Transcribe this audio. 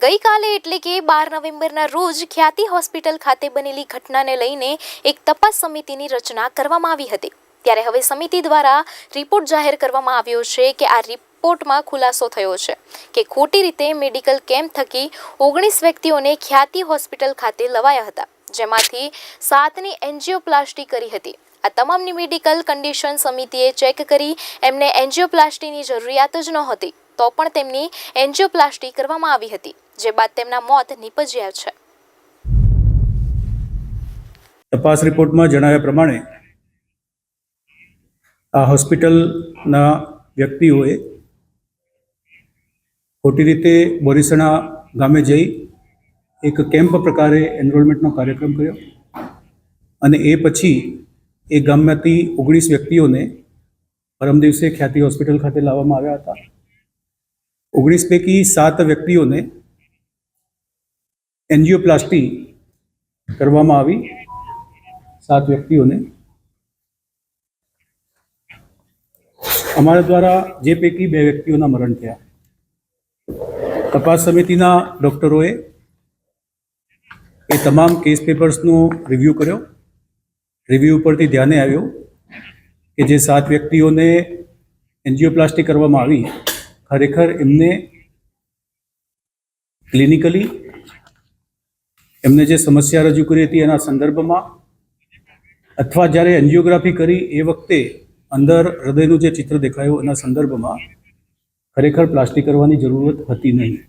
ગઈકાલે એટલે કે બાર નવેમ્બરના રોજ ખ્યાતિ હોસ્પિટલ ખાતે બનેલી ઘટનાને લઈને એક તપાસ સમિતિની રચના કરવામાં આવી હતી. ત્યારે હવે સમિતિ દ્વારા રિપોર્ટ જાહેર કરવામાં આવ્યો છે કે આ રિપોર્ટમાં ખુલાસો થયો છે કે ખોટી રીતે મેડિકલ કેમ્પ થકી ઓગણીસ વ્યક્તિઓને ખ્યાતિ હોસ્પિટલ ખાતે લવાયા હતા, જેમાંથી સાતની એન્જિયોપ્લાસ્ટી કરી હતી. આ તમામની મેડિકલ કન્ડિશન સમિતિએ ચેક કરી, એમને એન્જિયોપ્લાસ્ટીની જરૂરિયાત જ નહોતી, તો પણ તેમની એન્જિયોપ્લાસ્ટી કરવામાં આવી હતી. જે બાદ તેમના મોત નીપજ્યા છે. તપાસ રિપોર્ટમાં જણાવ્યા પ્રમાણે આ હોસ્પિટલના વ્યક્તિઓએ ખોટી રીતે બોરીસણા ગામે જઈ એક કેમ્પ પ્રકારે એનરોલમેન્ટનો કાર્યક્રમ કર્યો અને એ પછી એ ગામમાંથી ઓગણીસ વ્યક્તિઓને પરમ દિવસે ખ્યાતિ હોસ્પિટલ ખાતે લાવવામાં આવ્યા હતા. ઓગણીસ પૈકી સાત વ્યક્તિઓને એન્જિયોપ્લાસ્ટી કરવામાં આવી. સાત વ્યક્તિઓને. અમારા દ્વારા જે પૈકી બે વ્યક્તિઓના મરણ થયા. તપાસ સમિતિના ડૉક્ટરોએ એ તમામ કેસ પેપર્સનો રિવ્યૂ કર્યો. રિવ્યૂ ઉપરથી ધ્યાને આવ્યું કે જે સાત વ્યક્તિઓને એન્જિયોપ્લાસ્ટી કરવામાં આવી, ખરેખર એમને ક્લિનિકલી એમને જે સમસ્યા રજૂ કરી હતી એના સંદર્ભમાં અથવા જ્યારે એન્જિયોગ્રાફી કરી એ વખતે અંદર હૃદયનું જે ચિત્ર દેખાયું એના સંદર્ભમાં ખરેખર પ્લાસ્ટિક કરવાની જરૂરત હતી નહીં.